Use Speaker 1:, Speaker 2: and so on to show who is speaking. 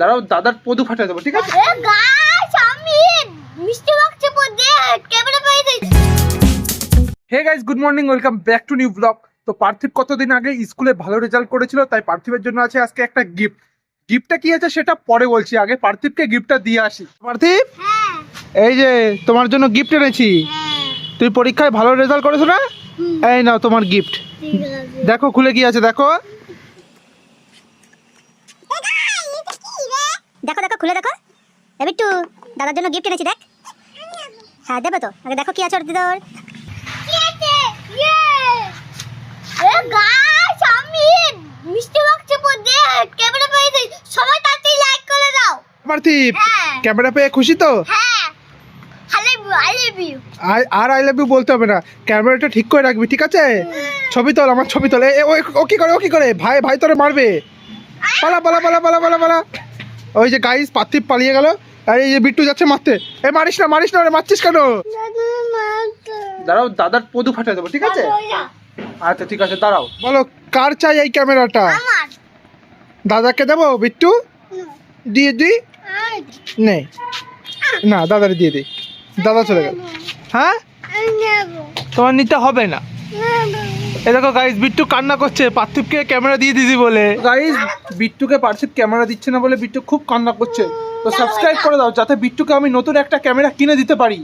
Speaker 1: দাঁড়াও দাদার পদু ফাটাই দেবো ঠিক আছে? Hey guys good morning welcome back to new vlog তো পার্থিব কতদিন আগে স্কুলে ভালো রেজাল্ট করেছিল তাই পার্থিবের জন্য আছে আজকে একটা গিফট গিফটটা কি আছে সেটা পরে বলছি আগে পার্থিবকে গিফটটা দিয়ে আসি। পার্থিব
Speaker 2: হ্যাঁ।
Speaker 1: এই যে তোমার জন্য গিফট এনেছি।
Speaker 2: হ্যাঁ।
Speaker 1: তুই পরীক্ষায় ভালো রেজাল্ট করেছ না? এই নাও তোমার গিফট দেখো খুলে কি আছে দেখো।
Speaker 3: দেখো দেখো খুলে দেখো। এ বিট্টু দাদার জন্য গিফট এনেছি দেখ। হ্যাঁ দেবে তো। আগে দেখো কি আছে ওর দিদর।
Speaker 2: কি আছে? ইয়ে! এ গাইস আমি মিষ্টি বাক্সে পড়ে ক্যামেরা পেয়েছি সবাই তাড়াতাড়ি লাইক করে দাও।
Speaker 1: পার্থিব ক্যামেরা পেয়ে খুশি তো?
Speaker 2: হ্যাঁ। আই লাভ ইউ
Speaker 1: আর আর আই লাভ ইউ বলতে হবে না। ক্যামেরাটা ঠিক করে রাখবি ঠিক আছে? ছবি তোল আমার ছবি তোল। এ, এ, ও- ও কি করে ও কি করে? ভাই ভাই তোরে মারবে। পালা পালা পালা পালা পালা পালা। ওই যে গাইস পার্থিব পালিয়ে গেল। আর এই যে বিট্টু যাচ্ছে মারতে। এ মারিস না মারিস না মারছিস কেন? দাঁড়াও দাদার পদু ফাটাই দেবো ঠিক আছে? আচ্ছা ঠিক আছে দাঁড়াও। বলো কার চাই এই ক্যামেরাটা?
Speaker 2: আমার।
Speaker 1: দাদাকে দেবো বিট্টু? দিয়ে দিই? নেই। না দাদারে দিয়ে দিই। দাদা চলে গেল। হ্যাঁ? তোমার নিতে হবে না। এ দেখো গাইজ বিট্টু কান্না করছে, পার্থিবকে ক্যামেরা দিয়ে দিদি বলে। গাইজ বিট্টুকে পার্থিব ক্যামেরা দিচ্ছে না বলে বিট্টু খুব কান্না করছে। তো সাবস্ক্রাইব করে দাও, যাতে বিট্টুকে আমি নতুন একটা ক্যামেরা কিনে দিতে পারি।